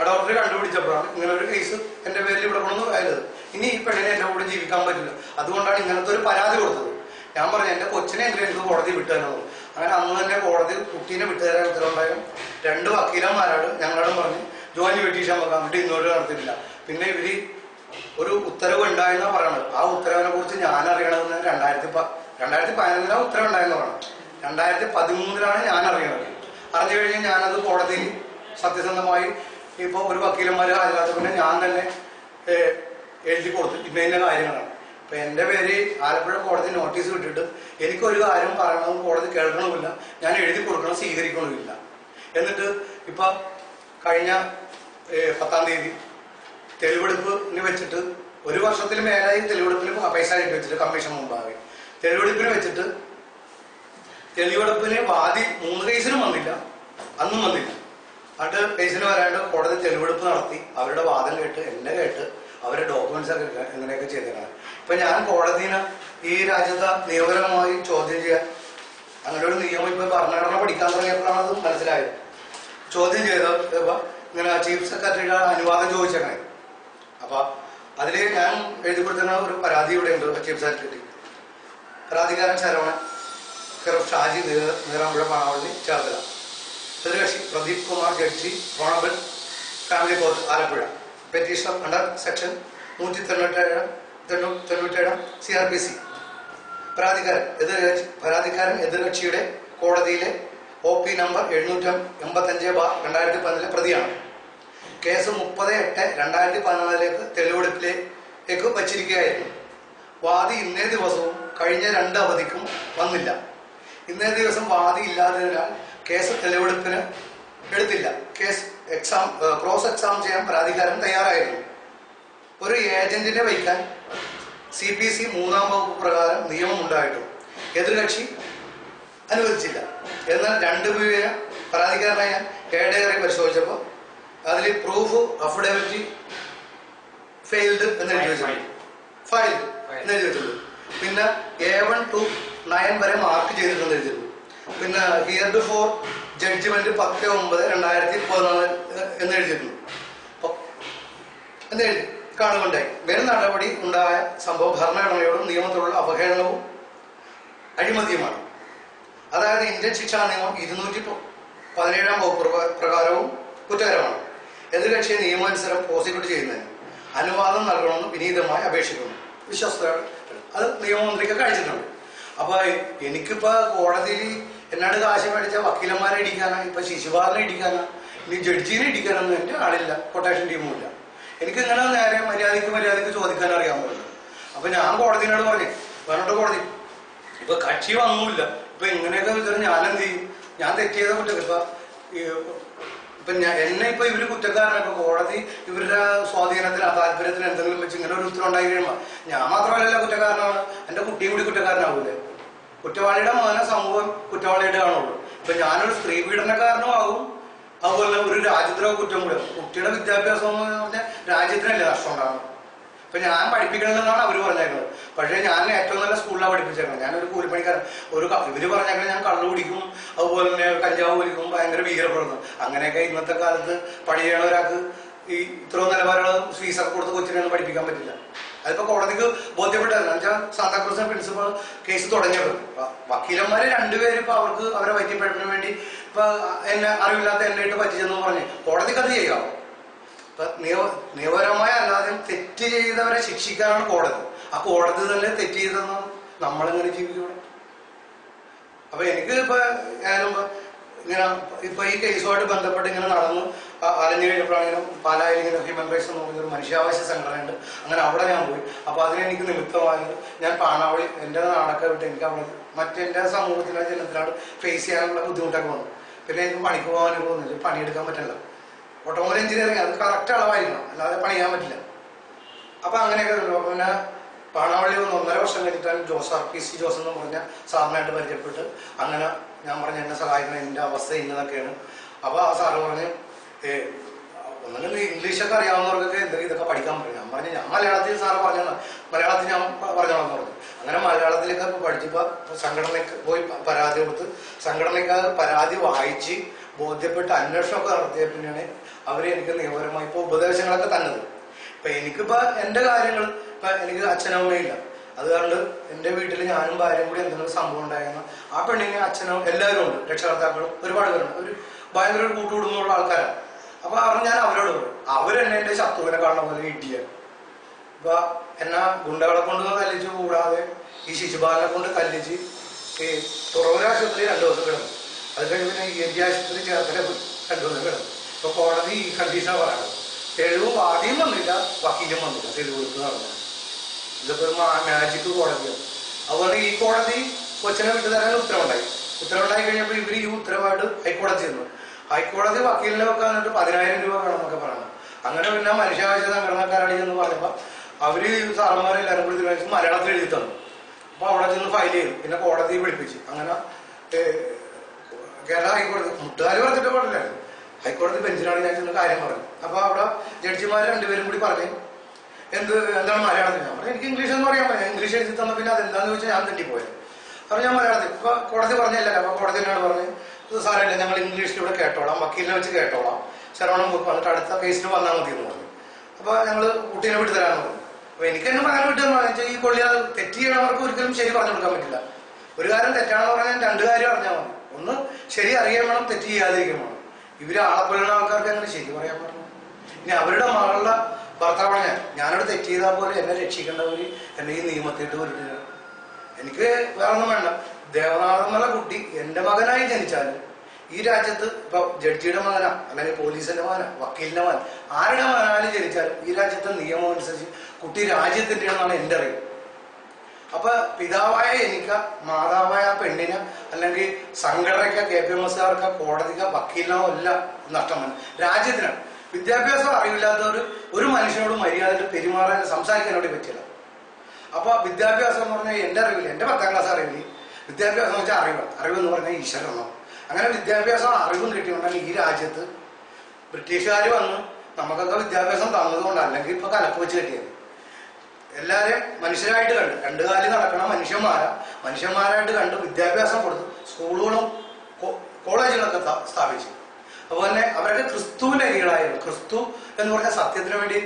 അഡോപ്റ്റർ കണ്ടുപിടിച്ചപ്പോഴാണ് ഇങ്ങനെ ഒരു കേസ് എന്റെ പേരിൽ ഇവിടെ കൊണ്ടു ആയത് ഇനി ഈ പെണ്ണിനെ എന്റെ കൂടെ ജീവിക്കാൻ പറ്റില്ല. അതുകൊണ്ടാണ് ഇങ്ങനത്തെ ഒരു പരാതി കൊടുത്തത്. ഞാൻ പറഞ്ഞു എന്റെ കൊച്ചിനെ എന്റെ എനിക്ക് കോടതി വിട്ടുതരുന്നത് അങ്ങനെ അന്ന് തന്നെ കോടതി കുട്ടീനെ വിട്ടുതരാൻ ഉത്തരവുണ്ടായും. രണ്ട് വക്കീലന്മാരോട് ഞങ്ങളോടും പറഞ്ഞ് ജോലി വെട്ടീഷാൻ വെക്കാം വേണ്ടി ഇന്നോട്ട് നടത്തിയിട്ടില്ല. പിന്നെ ഇവർ ഒരു ഉത്തരവ് ഉണ്ടായെന്നാ പറയണത്. ആ ഉത്തരവിനെ കുറിച്ച് ഞാൻ അറിയണതെന്ന് രണ്ടായിരത്തി രണ്ടായിരത്തി പതിനൊന്നിലാണ് ഉത്തരവ് ഉണ്ടായെന്ന് പറയണം. രണ്ടായിരത്തി പതിമൂന്നിലാണ് ഞാൻ അറിയണത് അറിഞ്ഞു കഴിഞ്ഞാൽ ഞാനത് കോടതിയിൽ സത്യസന്ധമായി ഇപ്പോൾ ഒരു വക്കീലന്മാർ ഹാജരാത്ത പിന്നെ ഞാൻ തന്നെ എഴുതി കൊടുത്തു. ഇന്ന ഇന്ന കാര്യങ്ങളാണ്. ഇപ്പൊ എന്റെ പേര് ആലപ്പുഴ കോടതി നോട്ടീസ് വിട്ടിട്ട് എനിക്കൊരു കാര്യവും പറയണമെന്ന് കോടതി കേൾക്കണമില്ല. ഞാൻ എഴുതി കൊടുക്കണം സ്വീകരിക്കണമില്ല. എന്നിട്ട് ഇപ്പൊ കഴിഞ്ഞ പത്താം തീയതി തെളിവെടുപ്പിന് വെച്ചിട്ട് ഒരു വർഷത്തിൽ മേലായി തെളിവെടുപ്പിന് പൈസ കെട്ടി വെച്ചിട്ട് കമ്മീഷൻ മുമ്പാകെ. തെളിവെടുപ്പിന് വെച്ചിട്ട് തെളിവെടുപ്പിന് വാദി മൂന്ന് കേസിനും വന്നില്ല. അന്നും വന്നില്ല. എന്നിട്ട് കേസിന് വരാണ്ട് കോടതി തെളിവെടുപ്പ് നടത്തി. അവരുടെ വാദം കേട്ട് എന്നെ കേട്ട് അവരുടെ ഡോക്യുമെന്റ്സ് ഒക്കെ ഇങ്ങ- ഇങ്ങനെയൊക്കെ ചെയ്തേക്കാണ്. ഇപ്പൊ ഞാൻ കോടതിനെ ഈ രാജ്യത്തെ നിയമപരമായി ചോദ്യം ചെയ്യാൻ അങ്ങനെ ഒരു നിയമം ഇപ്പൊ ഭരണഘടന പഠിക്കാൻ തുടങ്ങിയപ്പോഴാണ് അത് മനസ്സിലായത്. ചോദ്യം ചെയ്ത് ഇപ്പൊ ഇങ്ങനെ ചീഫ് സെക്രട്ടറിയുടെ അനുവാദം ചോദിച്ചേക്കണേ. അപ്പൊ അതിൽ ഞാൻ എഴുതി കൊടുക്കുന്ന ഒരു പരാതി ഇവിടെ ഉണ്ട് ചീഫ് സെക്രട്ടറി പരാതിക്കാരൻ Saravanan Shaji Neerampuzha Panavally Cherthala. പ്രതികക്ഷി Pradeep Kumar judge honourable family court Alappuzha. Petitioner under section നൂറ്റി തൊണ്ണൂറ്റേഴാം തൊണ്ണൂറ്റേഴാം സി ആർ പി സി പരാതിക്കാരൻ എതിർകക്ഷി പരാതിക്കാരൻ എതിർകക്ഷിയുടെ കോടതിയിലെ ഒ പി നമ്പർ എഴുന്നൂറ്റി എൺപത്തഞ്ച് ബാർ രണ്ടായിരത്തി പതിനാലിലെ പ്രതിയാണ്. കേസ് മുപ്പത് എട്ട് രണ്ടായിരത്തി പതിനാലിലേക്ക് തെളിവെടുപ്പിലേക്ക് വച്ചിരിക്കുകയായിരുന്നു. വാദി ഇന്നേ ദിവസവും കഴിഞ്ഞ രണ്ട് അവധിക്കും വന്നില്ല. ഇന്നേ ദിവസം വാദി ഇല്ലാത്തതിനാൽ കേസ് തെളിവെടുപ്പിന് എടുത്തില്ല. കേസ് എക്സാം ക്രോസ് എക്സാം ചെയ്യാൻ പ്രാധികാരം തയ്യാറായിരുന്നു. ഒരു ഏജന്റിനെ വഹിക്കാൻ സി പി സി മൂന്നാം വകുപ്പ് പ്രകാരം നിയമം ഉണ്ടായിട്ടും. എതിർകക്ഷി അനുവദിച്ചില്ല. എന്നാൽ രണ്ടുപേരെ പരാതിക്കാരനായ ഞാൻ ഏടേറി പരിശോധിച്ചപ്പോൾ അതിൽ പ്രൂഫ് അഫിഡവിറ്റ് ഫെയിൽഡ് എന്ന് എഴുതി വെച്ചിട്ടുണ്ട്. ഫയൽ എന്ന് എഴുതി വെച്ചിട്ടുണ്ട്. പിന്നെ എ വൺ ടു നയൻ വരെ മാർക്ക് ചെയ്തിട്ടുണ്ട് എഴുതിയിട്ടുണ്ട്. പിന്നെ ഹിയർ ബിഫോർ ജഡ്ജ്മെന്റ് പത്ത് ഒമ്പത് രണ്ടായിരത്തി പതിനാല് എന്ന് എഴുതിയിരുന്നു എന്ന് എഴുതി കാണുകയുണ്ടായി. വരും നടപടി ഉണ്ടായ സംഭവം ഭരണഘടനയോടും നിയമത്തോടുള്ള അവഹേളനവും അഴിമതിയുമാണ്. അതായത് ഇന്ത്യൻ ശിക്ഷാ നിയമം ഇരുന്നൂറ്റി പതിനേഴാം വകുപ്പ് പ്രകാ- പ്രകാരവും കുറ്റകരമാണ്. എതിർകക്ഷിയെ നിയമാനുസരണം പ്രോസിക്യൂട്ട് ചെയ്യുന്നതിന് അനുവാദം നൽകണമെന്ന് വിനീതമായി അപേക്ഷിക്കുന്നു. വിശ്വസ്തയോടെ അത് നിയമമന്ത്രിക്ക് കഴിച്ചിട്ടുണ്ട് അപ്പൊ എനിക്കിപ്പോ കോടതിയിൽ എന്നോട് കാശ് മേടിച്ച വക്കീലന്മാരെ ഇടിക്കാനാ ഇപ്പൊ ശിശുപാലനെ ഇടിക്കാനാ ഇനി ജഡ്ജിനെ ഇടിക്കാനൊന്നും എന്റെ ആളില്ല കൊട്ടേഷൻ ടീമും ഇല്ല. എനിക്ക് ഇങ്ങനെ നേരെ മര്യാദയ്ക്ക് മര്യാദയ്ക്ക് ചോദിക്കാൻ അറിയാൻ അറിയാവുന്നുള്ളൂ അപ്പൊ ഞാൻ കോടതിനോട് പറഞ്ഞു വേണോട്ട് കോടതി. ഇപ്പൊ കക്ഷി വന്നൂല്ല. ഇപ്പൊ ഇങ്ങനെയൊക്കെ വിചാരം ഞാൻ എന്ത് ചെയ്യും? ഞാൻ തെറ്റിയത് ചെയ്ത കുറ്റം. ഇപ്പൊ ഇപ്പൊ എന്നെ ഇപ്പൊ ഇവർ കുറ്റക്കാരനാണ് ഇപ്പൊ കോടതി ഇവരുടെ സ്വാധീനത്തിന് താല്പര്യത്തിന് എന്തെങ്കിലും വെച്ച് ഇങ്ങനെ ഒരു ഉത്തരം ഉണ്ടായി കഴിയുമ്പോ ഞാൻ മാത്രമല്ല കുറ്റക്കാരനാണ് എന്റെ കുട്ടിയും കൂടി കുറ്റക്കാരനാവൂലേ? കുറ്റവാളിയുടെ മോനെ സമൂഹം കുറ്റവാളിയുടെ കാണുള്ളൂ. ഇപ്പൊ ഞാനൊരു സ്ത്രീ പീഡനക്കാരനുമാകും അതുപോലെ ഒരു രാജ്യദ്രോഹ കുറ്റം കൂടെ. കുട്ടിയുടെ വിദ്യാഭ്യാസം എന്ന് പറഞ്ഞാൽ രാജ്യത്തിനല്ലേ നഷ്ടം ഉണ്ടാകും ഇപ്പൊ ഞാൻ പഠിപ്പിക്കണമെന്നാണ് അവർ പറഞ്ഞേക്കുന്നത്. പക്ഷേ ഞാൻ ഏറ്റവും നല്ല സ്കൂളിലാണ് പഠിപ്പിച്ചേക്കുന്നത്. ഞാനൊരു കൂലിപ്പണിക്കാരൻ. ഒരു ഇവർ പറഞ്ഞേക്കുന്നത് ഞാൻ കള്ളു കുടിക്കും അതുപോലെ തന്നെ കഞ്ചാവ് കുടിക്കും ഭയങ്കര ഭീകരപ്പെടുന്നു. അങ്ങനെയൊക്കെ ഇന്നത്തെ കാലത്ത് പണി ചെയ്യണ ഒരാൾക്ക് ഈ ഇത്രയും നിലവാരമുള്ള ഫീസൊക്കെ കൊടുത്ത് കൊച്ചിനെ പഠിപ്പിക്കാൻ പറ്റില്ല. അതിപ്പോ കോടതിക്ക് ബോധ്യപ്പെട്ടത് വെച്ചാൽ സാന്താക്രൂസ് പ്രിൻസിപ്പൾ കേസ് തുടങ്ങിയത്. വക്കീലന്മാര് രണ്ടുപേരും ഇപ്പൊ അവർക്ക് അവരെ വൈദ്യപ്പഴപ്പിന് വേണ്ടി ഇപ്പൊ എന്നെ അറിവില്ലാത്ത എന്നെ ഇട്ട് പറ്റിച്ചെന്ന് പറഞ്ഞ് കോടതിക്ക് അത് ചെയ്യാം ഇപ്പൊ നിയമ നിയമപരമായ അല്ലാതെ തെറ്റ് ചെയ്തവരെ ശിക്ഷിക്കാനാണ് കോടതി. ആ കോടതി തന്നെ തെറ്റ് ചെയ്തെന്ന് നമ്മളെങ്ങനെ ജീവിക്കണം അപ്പൊ എനിക്ക് ഇപ്പൊ ഞാനും ഇപ്പൊ ഇങ്ങനെ ഇപ്പൊ ഈ കേസുമായിട്ട് ബന്ധപ്പെട്ട് ഇങ്ങനെ നടന്ന്. അലഞ്ഞു കഴിഞ്ഞപ്പോഴാണ് പാലായിലിങ്ങനെ ഹ്യൂമൻ റൈറ്റ്സ് എന്ന് പറഞ്ഞൊരു മനുഷ്യാവകാശ സംഘടനയുണ്ട്. അങ്ങനെ അവിടെ ഞാൻ പോയി. അപ്പൊ അതിനെനിക്ക് നിമിത്തമായത് ഞാൻ പാണാവളി എന്റെ നാടൊക്കെ വിട്ട് എനിക്ക് അവിടെ മറ്റെല്ലാ സമൂഹത്തിലെ ജനത്തിലാണ് ഫേസ് ചെയ്യാനുള്ള ബുദ്ധിമുട്ടൊക്കെ വന്നു. പിന്നെ എനിക്ക് പണിക്ക് പോകാനും പോകുന്നില്ല പണിയെടുക്കാൻ പറ്റില്ല. ഓട്ടോമൊബൈൽ എഞ്ചിനീയറിംഗ് അത് കറക്റ്റ് അളവായിരിക്കണം അല്ലാതെ പണിയാൻ പറ്റില്ല. അപ്പൊ അങ്ങനെയൊക്കെ പിന്നെ പാണാവള്ളി വന്ന് ഒന്നര വർഷം കഴിഞ്ഞിട്ടാണ് Jose R P C Jose എന്ന് പറഞ്ഞ സാറിനായിട്ട് പരിചയപ്പെട്ട് അങ്ങനെ ഞാൻ പറഞ്ഞ എന്നെ സഹായിക്കുന്ന എന്റെ അവസ്ഥ ഇന്നതൊക്കെയാണ്. അപ്പൊ ആ സാറ് പറഞ്ഞ് ഏ ഒന്നുകിൽ ഇംഗ്ലീഷൊക്കെ അറിയാവുന്നവർക്കൊക്കെ എന്തെങ്കിലും ഇതൊക്കെ പഠിക്കാൻ പറ്റും. ഞാൻ പറഞ്ഞു ഞാൻ മലയാളത്തിൽ സാറ് പറഞ്ഞു മലയാളത്തിൽ ഞാൻ പറഞ്ഞോളാം പറഞ്ഞു. അങ്ങനെ മലയാളത്തിലൊക്കെ പഠിച്ചപ്പോ സംഘടനയ്ക്ക് പോയി പരാതി കൊടുത്ത് സംഘടനയ്ക്ക് പരാതി വായിച്ച് ബോധ്യപ്പെട്ട് അന്വേഷണമൊക്കെ നടത്തിയ പിന്നെയാണ് അവർ എനിക്ക് നിയമപരമായി ഇപ്പൊ ഉപദേശങ്ങളൊക്കെ തന്നത്. ഇപ്പൊ എനിക്കിപ്പോ എന്റെ കാര്യങ്ങൾ ഇപ്പൊ എനിക്ക് അച്ഛനമ്മയില്ല. അത് അതുകൊണ്ട് എന്റെ വീട്ടിൽ ഞാനും ഭാര്യയും കൂടി എന്തെങ്കിലും സംഭവം ഉണ്ടായിരുന്നു ആ പെണ്ണിന് അച്ഛനും എല്ലാവരും ഉണ്ട്. രക്ഷകർത്താക്കളും ഒരുപാട് പേരുണ്ട്. ഒരു ഭയങ്കര ഒരു കൂട്ടുകുടുംബമുള്ള ആൾക്കാരാണ്. അപ്പൊ അവർ ഞാൻ അവരോട് അവരെന്നെ എന്റെ ശത്രുവിനെ കാണുന്ന പോലെ ഇടിയാണ് അപ്പൊ എന്നാ ഗുണ്ടകളെ കൊണ്ട് കല്ലിച്ച് കൂടാതെ ഈ ശിശുപാലനെ കൊണ്ട് കല്ലിച്ച് ഈ തുറവൂർ ആശുപത്രി രണ്ടു ദിവസം കിടന്നു. അത് കഴിഞ്ഞ് പിന്നെ ഇ എൻ ജി ആശുപത്രി ചേർത്തല രണ്ടു ദിവസം കിടന്നു. ഇപ്പൊ കോടതി ഈ കണ്ടീഷനാണ് പറയുന്നത് തെളിവ് വാദിയും വന്നില്ല വക്കീലും വന്നില്ല തെളിവ് എടുത്ത് നടന്നു ഇതിപ്പോ മാജിക്ക് കോടതിയാണ്. അതുകൊണ്ട് ഈ കോടതി കൊച്ചിനെ വിട്ടു തരാൻ ഉത്തരവുണ്ടായി. ഉത്തരവുണ്ടായി കഴിഞ്ഞപ്പോൾ ഇവർ ഈ ഉത്തരവായിട്ട് ഹൈക്കോടതി ചെന്നു. ഹൈക്കോടതി വക്കീലിനെ വെക്കാൻ വേണ്ടിട്ട് പതിനായിരം രൂപ വേണമെന്നൊക്കെ പറയണം അങ്ങനെ പിന്നെ മനുഷ്യാവശ്യ സംഘടനക്കാരാണ് എന്ന് പറഞ്ഞപ്പോൾ അവർ സാറന്മാരെല്ലാവരും കൂടി തീരുമാനിച്ച് മലയാളത്തിൽ എഴുതി തന്നു. അപ്പൊ അവിടെ ചെന്ന് ഫയൽ ചെയ്തു. പിന്നെ കോടതി വിളിപ്പിച്ച് അങ്ങനെ കേരള ഹൈക്കോടതി മുട്ടുകാർ പറഞ്ഞിട്ട് പാടില്ലായിരുന്നു ഹൈക്കോടതി ബെഞ്ചിലാണ് ഞാൻ ചെന്ന് കാര്യം പറഞ്ഞു അപ്പൊ അവിടെ ജഡ്ജിമാർ രണ്ടുപേരും കൂടി പറഞ്ഞു എന്ത് എന്താണ് മലയാളത്തിൽ? ഞാൻ പറഞ്ഞു എനിക്ക് ഇംഗ്ലീഷ് എന്ന് പറയാൻ പറ്റില്ല ഇംഗ്ലീഷ് എഴുതി തന്ന പിന്നെ അതെന്താന്ന് ചോദിച്ചാൽ ഞാൻ തെറ്റിപ്പോയത്. അപ്പൊ ഞാൻ മലയാളത്തിൽ ഇപ്പൊ കോടതി പറഞ്ഞില്ലല്ലോ അപ്പൊ കോടതി എന്നോട് പറഞ്ഞു ഇത് സാരമില്ല ഞങ്ങൾ ഇംഗ്ലീഷിലൂടെ കേട്ടോളാം വക്കീലിനെ വെച്ച് കേട്ടോളാം. ശരവണം പോയി വന്നിട്ട് അടുത്ത കേസിന് വന്നാൽ മതി എന്ന് പറഞ്ഞു. അപ്പൊ ഞങ്ങൾ കുട്ടീനെ വിട്ടു തരാമെന്ന് പറഞ്ഞു. അപ്പൊ എനിക്ക് തന്നെ പറയാൻ വിട്ടു ഈ കൊള്ളി അത് തെറ്റ് ഒരിക്കലും ശരി പറഞ്ഞു കൊടുക്കാൻ പറ്റില്ല. ഒരു കാര്യം തെറ്റാണെന്ന് പറഞ്ഞാൽ രണ്ട് കാര്യം അറിഞ്ഞാൽ മതി. ഒന്ന് ശരി അറിയാൻ വേണം തെറ്റ് ചെയ്യാതിരിക്കാൻ വേണം. ഇവർ ആളെക്കൊള്ളുന്ന ആൾക്കാർക്ക് അങ്ങനെ ശരി പറയാൻ പറ്റണം ഇനി അവരുടെ മകളുടെ ഭർത്താവാണ് ഞാൻ. ഞാനോട് തെറ്റ് ചെയ്താൽ പോലെ എന്നെ രക്ഷിക്കേണ്ടവര് എന്നെ ഈ നിയമത്തിട്ട് വരില്ല എനിക്ക് വേറൊന്നും വേണ്ട. ദേവനാഥൻ എന്നുള്ള കുട്ടി എന്റെ മകനായി ജനിച്ചാലും ഈ രാജ്യത്ത് ഇപ്പൊ ജഡ്ജിയുടെ മകനാ അല്ലെങ്കിൽ പോലീസിന്റെ മകനാ വക്കീലിന്റെ മകൻ ആരുടെ മകനായാലും ജനിച്ചാലും ഈ രാജ്യത്തെ നിയമം അനുസരിച്ച് കുട്ടി രാജ്യത്തിന്റെ എന്നാണ് എന്റെ അറിവ്. അപ്പൊ പിതാവായ എനിക്ക് മാതാവായ ആ പെണ്ണിന് അല്ലെങ്കിൽ സംഘടനയ്ക്ക് കെ പി എം എസ്കാർക്ക് കോടതിക്ക് വക്കീലിനോ അല്ല നഷ്ടം വന്നു രാജ്യത്തിനാണ്. വിദ്യാഭ്യാസം അറിവില്ലാത്തവർ ഒരു മനുഷ്യനോട് മര്യാദയിൽ പെരുമാറാൻ സംസാരിക്കാനോട് പറ്റില്ല. അപ്പൊ വിദ്യാഭ്യാസം എന്ന് പറഞ്ഞാൽ എന്റെ അറിവില്ല. എന്റെ പത്താം ക്ലാസ് അറിവില്ല. വിദ്യാഭ്യാസം എന്ന് വെച്ചാൽ അറിവ്. അറിവ് എന്ന് പറഞ്ഞാൽ ഈശ്വരനോ അങ്ങനെ വിദ്യാഭ്യാസം അറിവും കിട്ടിയുണ്ടെങ്കിൽ ഈ രാജ്യത്ത് ബ്രിട്ടീഷുകാർ വന്ന് നമുക്കൊക്കെ വിദ്യാഭ്യാസം തന്നതുകൊണ്ട് അല്ലെങ്കിൽ ഇപ്പൊ കലപ്പ് വെച്ച് കിട്ടിയത്. എല്ലാവരെയും മനുഷ്യരായിട്ട് കണ്ട്. രണ്ടു കാലിൽ നടക്കണ മനുഷ്യന്മാരാ. മനുഷ്യന്മാരായിട്ട് കണ്ട് വിദ്യാഭ്യാസം കൊടുത്ത് സ്കൂളുകളും കോളേജുകളൊക്കെ സ്ഥാപിച്ചു. അതുപോലെ തന്നെ അവരൊക്കെ ക്രിസ്തുവിന്റെ അരികളായിരുന്നു ക്രിസ്തു എന്ന് പറഞ്ഞ സത്യത്തിന് വേണ്ടി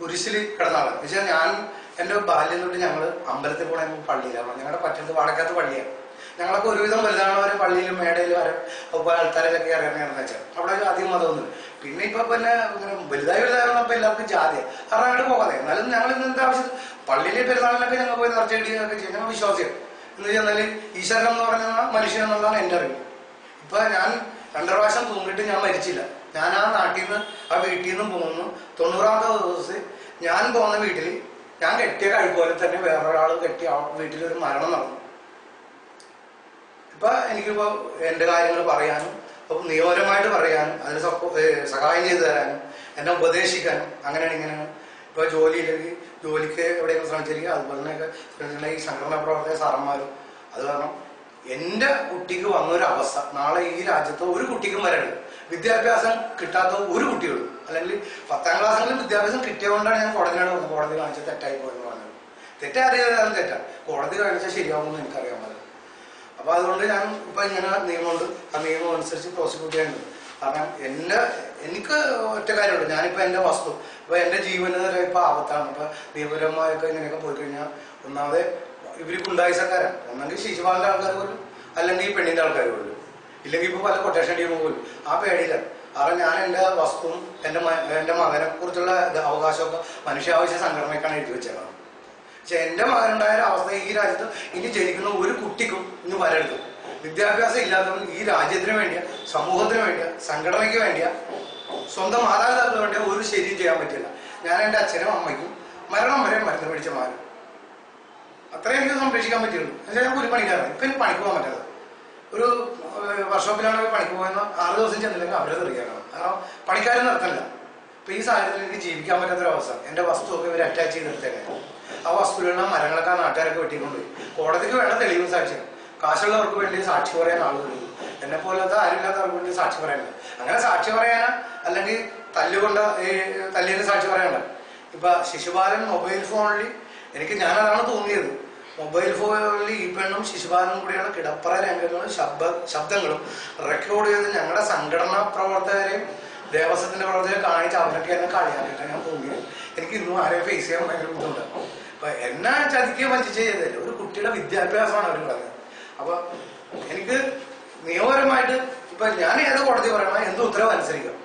കുരിശിൽ കിടന്നാളാണ് വെച്ചാൽ ഞാൻ എന്റെ ബാല്യം തൊട്ട് ഞങ്ങൾ അമ്പലത്തിൽ പോകണ പള്ളിയിലാണ് ഞങ്ങളുടെ പറ്റത്ത് വാടക്കാത്ത പള്ളിയാണ് ഞങ്ങളൊക്കെ ഒരുവിധം വലുതാണവരെ പള്ളിയിലും മേടയിലും ആൾക്കാരിലൊക്കെ ഇറങ്ങണമെന്ന് വെച്ചാൽ അവിടെ അധികം മതമൊന്നും പിന്നെ ഇപ്പൊ പിന്നെ ഇങ്ങനെ വലുതായി വലുതായി എല്ലാവർക്കും ജാതിയാണ് കാരണം അങ്ങോട്ട് പോകാതെ. എന്നാലും ഞങ്ങൾ ഇന്ന് എന്താ ആവശ്യം? പള്ളിയിലെ പെരുന്നാളിലൊക്കെ ഞങ്ങൾ പോയി നിറച്ചിടുകയൊക്കെ ചെയ്യും. ഞങ്ങൾ വിശ്വാസിയാണ് എന്ന് വെച്ചാൽ ഈശ്വരൻ എന്ന് പറഞ്ഞ മനുഷ്യൻ എന്നുള്ളതാണ് എന്റെ അറിവ്. ഇപ്പൊ ഞാൻ രണ്ടര പ്രാവശ്യം തൂങ്ങിട്ട് ഞാൻ മരിച്ചില്ല. ഞാൻ ആ നാട്ടിൽ നിന്ന് ആ വീട്ടിൽ നിന്ന് പോകുന്നു തൊണ്ണൂറാമത്തെ ദിവസം ഞാൻ പോകുന്ന വീട്ടിൽ ഞാൻ കെട്ടിയ കഴിപോലെ തന്നെ വേറൊരാൾ കെട്ടി ഒരു മരണം നടന്നു. ഇപ്പൊ എനിക്കിപ്പോ എന്റെ കാര്യങ്ങൾ പറയാനും അപ്പൊ നിയമപരമായിട്ട് പറയാനും അതിന് സഹായം ചെയ്തു തരാനും എന്നെ ഉപദേശിക്കാനും അങ്ങനെയാണ് ഇങ്ങനെയാണ്. ഇപ്പൊ ജോലിയില്ലെങ്കിൽ ജോലിക്ക് എവിടെയെങ്കിലും ശ്രമിച്ചിരിക്കുക അതുപോലെ തന്നെ ശ്രമിച്ചിട്ടുണ്ടെങ്കിൽ ഈ സംഘടനാ പ്രവർത്തക സാറന്മാരും. അത് കാരണം എന്റെ കുട്ടിക്ക് വന്നൊരു അവസ്ഥ നാളെ ഈ രാജ്യത്ത് ഒരു കുട്ടിക്കും വരരുത്. വിദ്യാഭ്യാസം കിട്ടാത്ത ഒരു കുട്ടികളും അല്ലെങ്കിൽ പത്താം ക്ലാസ്സിൽ വിദ്യാഭ്യാസം കിട്ടിയതുകൊണ്ടാണ് ഞാൻ കോടതിയാണ് വന്നത്. കോടതി കാണിച്ചത് തെറ്റായി പോയെന്ന് പറഞ്ഞത്. തെറ്ററിയാതെ തെറ്റാ. കോടതി കാണിച്ചാൽ ശരിയാവുമെന്ന് എനിക്കറിയാൻ പറ്റും അപ്പൊ അതുകൊണ്ട് ഞാൻ ഇപ്പൊ ഇങ്ങനെ നിയമമുണ്ട്. ആ നിയമം അനുസരിച്ച് പ്രോസിക്യൂട്ട് ചെയ്യുന്നുണ്ട് കാരണം എന്റെ എനിക്ക് ഒറ്റ കാര്യമുള്ളൂ. ഞാനിപ്പോ എന്റെ വസ്തു. ഇപ്പൊ എന്റെ ജീവന് വരെ ഇപ്പൊ ആപത്താണ്. ഇപ്പൊ നിയമപരമായൊക്കെ ഇങ്ങനെയൊക്കെ പോയി കഴിഞ്ഞാൽ ഒന്നാമത് ഇവർ ഗുണ്ടായിസക്കാരാണ് ഒന്നെങ്കിൽ ശിശുപാലന്റെ ആൾക്കാർ പോലും അല്ലെങ്കിൽ ഈ പെണ്ണിന്റെ ആൾക്കാർ പോലും. ഇല്ലെങ്കിൽ ഇപ്പൊ പല കൊട്ടേഷൻ ടീമും പോലും. ആ പേടിയിലാണ് കാരണം ഞാൻ എന്റെ വസ്തുവും എന്റെ മ- എന്റെ മകനെ കുറിച്ചുള്ള അവകാശമൊക്കെ മനുഷ്യാവശ്യ സംഘടനയ്ക്കാണ് എഴുതി വെച്ചേക്കുന്നത് പക്ഷെ എന്റെ മകനുണ്ടായ അവസ്ഥ ഈ രാജ്യത്ത് ഇനി ജനിക്കുന്ന ഒരു കുട്ടിക്കും ഇന്ന് വരരുത്. വിദ്യാഭ്യാസം ഇല്ലാത്തവൻ ഈ രാജ്യത്തിന് വേണ്ടിയ സമൂഹത്തിന് വേണ്ടിയ സംഘടനയ്ക്ക് വേണ്ടിയ സ്വന്തം മാതാപിതാക്കൾ വേണ്ടിയ ഒരു ശരിയും ചെയ്യാൻ പറ്റില്ല. ഞാൻ എന്റെ അച്ഛനും അമ്മയ്ക്കും മരണം വരെ മരുന്ന് പിടിച്ച മാറും അത്രയും എനിക്ക് സംരക്ഷിക്കാൻ പറ്റുള്ളൂ ഞാൻ ഒരു പണിക്കാരാണ് ഇപ്പൊ പണിക്ക് പോകാൻ പറ്റാതെ ഒരു ഏഹ്, വർക്ക്ഷോപ്പിലാണ് പണിക്ക് പോയെന്ന് ആറ് ദിവസം ചെന്നില്ലെങ്കിൽ അവരെ തെറിയാക്കണം. കാരണം പണിക്കാരും നിർത്തല്ല ഇപ്പൊ ഈ സാഹചര്യത്തിൽ എനിക്ക് ജീവിക്കാൻ പറ്റാത്തൊരവസ്ഥ എന്റെ വസ്തുവൊക്കെ ഇവർ അറ്റാച്ച് ചെയ്ത് നിർത്തിയാൽ ആ വസ്തുവിലുള്ള മരങ്ങളൊക്കെ ആ നാട്ടുകാരൊക്കെ വെട്ടിക്കൊണ്ടുപോയി കോടതിക്ക് വേണ്ട തെളിവും സാക്ഷ്യം. കാശുള്ളവർക്ക് വേണ്ടി സാക്ഷി പറയാൻ ആളുകൾ എന്നെ പോലത്തെ ആരുമില്ലാത്തവർക്ക് വേണ്ടി സാക്ഷി പറയാനില്ല അങ്ങനെ സാക്ഷി പറയാനാ? അല്ലെങ്കിൽ തല്ലുകൊണ്ട തല്ലിന് സാക്ഷി പറയാനുണ്ട് ഇപ്പൊ ശിശുപാലൻ മൊബൈൽ ഫോണിൽ എനിക്ക് ഞാനതാണ് തോന്നിയത് മൊബൈൽ ഫോണിൽ ഈ പെണ്ണും ശിശുപാലനും കൂടിയുള്ള കിടപ്പറ രംഗങ്ങളും ശബ്ദ ശബ്ദങ്ങളും റെക്കോർഡ് ചെയ്ത് ഞങ്ങളുടെ സംഘടനാ പ്രവർത്തകരെയും ദേവസ്വത്തിന്റെ പ്രവർത്തകരെ കാണിച്ച് അവരൊക്കെ എന്നെ കളിയാക്കിയിട്ടാണ് ഞാൻ തോന്നിയത് എനിക്ക് ഇന്നും ആരെയും ഫേസ് ചെയ്യാൻ ഭയങ്കര ബുദ്ധിമുട്ടാണ്. അപ്പൊ എന്നെ ചതിക്കുക മറ്റു ചെയ്തല്ലേ ഒരു കുട്ടിയുടെ വിദ്യാഭ്യാസമാണ് അവർ പറഞ്ഞത്. അപ്പൊ എനിക്ക് നിയമപരമായിട്ട് ഇപ്പൊ ഞാൻ ഏത് കോടതി പറയണം? എന്ത് ഉത്തരവ് അനുസരിക്കണം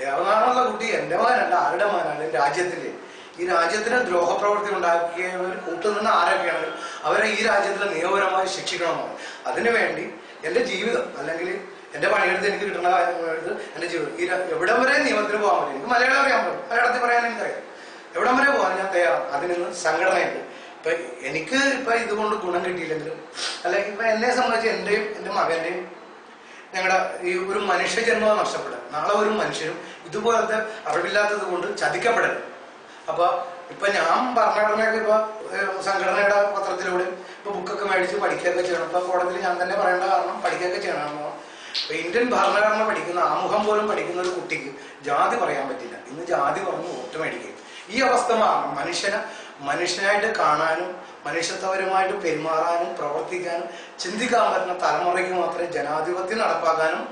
ദേവനാഥനുള്ള കുട്ടി എന്റെ മകനല്ല ആരുടെ മകനാണ്? രാജ്യത്തിന്റെ ഈ രാജ്യത്തിന് ദ്രോഹപ്രവൃത്തി ഉണ്ടാക്കിയവർ കൂട്ടുനിന്ന് ആരൊക്കെയാണ്? അവരെ ഈ രാജ്യത്തിന് നിയമപരമായി ശിക്ഷിക്കണമെന്നാണ് അതിനുവേണ്ടി എന്റെ ജീവിതം അല്ലെങ്കിൽ എന്റെ പണിയെടുത്ത് എനിക്ക് കിട്ടുന്ന കാര്യങ്ങളെടുത്ത് എന്റെ ജീവിതം. ഈ എവിടം വരെ നിയമത്തിന് പോകാൻ പറ്റും? എനിക്ക് മലയാളം അറിയാൻ പറ്റും. മലയാളത്തിൽ പറയാൻ എനിക്കറിയാം. എവിടം വരെ പോകാൻ ഞാൻ തയ്യാറാണ്. അതിന് സംഘടനയുണ്ട്. ഇപ്പൊ എനിക്ക് ഇപ്പൊ ഇതുകൊണ്ട് ഗുണം കിട്ടിയില്ലെങ്കിലും അല്ലെങ്കിൽ ഇപ്പൊ എന്നെ സംബന്ധിച്ച് എന്റെയും എന്റെ മകന്റെയും ഞങ്ങളുടെ ഈ ഒരു മനുഷ്യ ജന്മം നഷ്ടപ്പെടും. നാളെ ഒരു മനുഷ്യരും ഇതുപോലത്തെ അറിവില്ലാത്തത് കൊണ്ട് ചതിക്കപ്പെടരുത്. അപ്പൊ ഇപ്പൊ ഞാൻ ഭരണഘടനയൊക്കെ ഇപ്പൊ സംഘടനയുടെ പത്രത്തിലൂടെ ഇപ്പൊ ബുക്കൊക്കെ മേടിച്ച് പഠിക്കുകയൊക്കെ ചെയ്യണം. ഇപ്പൊ കോടതിയിൽ ഞാൻ തന്നെ പറയേണ്ട കാരണം പഠിക്കുകയൊക്കെ ചെയ്യണം. ഇപ്പൊ ഇന്ത്യൻ ഭരണഘടന പഠിക്കുന്ന ആമുഖം പോലും പഠിക്കുന്ന ഒരു കുട്ടിക്ക് ജാതി പറയാൻ പറ്റില്ല. ഇന്ന് ജാതി പറഞ്ഞ് വോട്ട് മേടിക്കും ഈ അവസ്ഥ മാറണം. മനുഷ്യനെ മനുഷ്യനായിട്ട് കാണാനും മനുഷ്യത്വപരമായിട്ട് പെരുമാറാനും പ്രവർത്തിക്കാനും ചിന്തിക്കാൻ പറ്റുന്ന തലമുറയ്ക്ക് മാത്രമേ ജനാധിപത്യം നടപ്പാക്കാനും